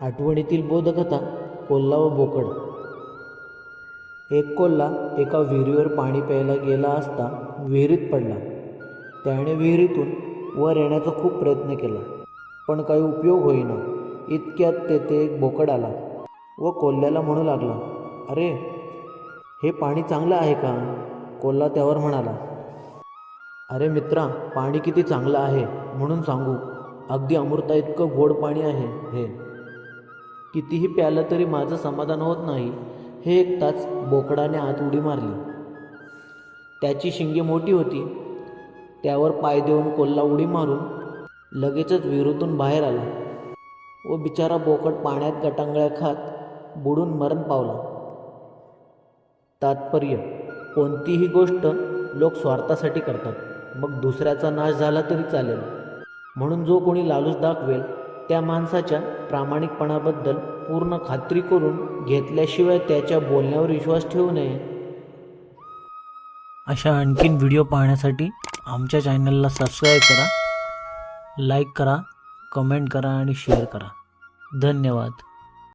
आठवणीतील बोधकथा कोल्हा व बोकड. एक कोल्हा एका विहिरीवर पाणी प्यायला गेला असता विहिरीत पडला. त्याने विहिरीतून वर येण्याचा खूप प्रयत्न केला पण काही उपयोग होईना. इतक्यात तेथे एक बोकड आला व कोल्ह्याला म्हणू लागला अरे हे पाणी चांगलं आहे का? कोल्हा त्यावर म्हणाला अरे मित्रा पाणी किती चांगलं आहे म्हणून सांगू. अगदी अमृता इतकं गोड पाणी आहे हे. कितीही प्यालं तरी माझं समाधान होत नाही हे ऐकताच बोकडाने आत उडी मारली. त्याची शिंगे मोठी होती. त्यावर पाय देऊन कोल्हा उडी मारून लगेचच विहिरीतून बाहेर आला. व बिचारा बोकड पाण्यात गटांगळ्या खात बुडून मरण पावला. तात्पर्य कोणतीही गोष्ट लोक स्वार्थासाठी करतात. मग दुसऱ्याचा नाश झाला तरी चालेल. म्हणून जो कोणी लालूच दाखवेल त्या माणसाच्या प्रामाणिकपणाबद्दल पूर्ण खात्री करून घेतल्याशिवाय त्याच्या बोलण्यावर विश्वास ठेवू नये. अशा आणखीन व्हिडिओ पाहण्यासाठी आमच्या चॅनलला सबस्क्राईब करा लाईक करा कमेंट करा आणि शेअर करा. धन्यवाद.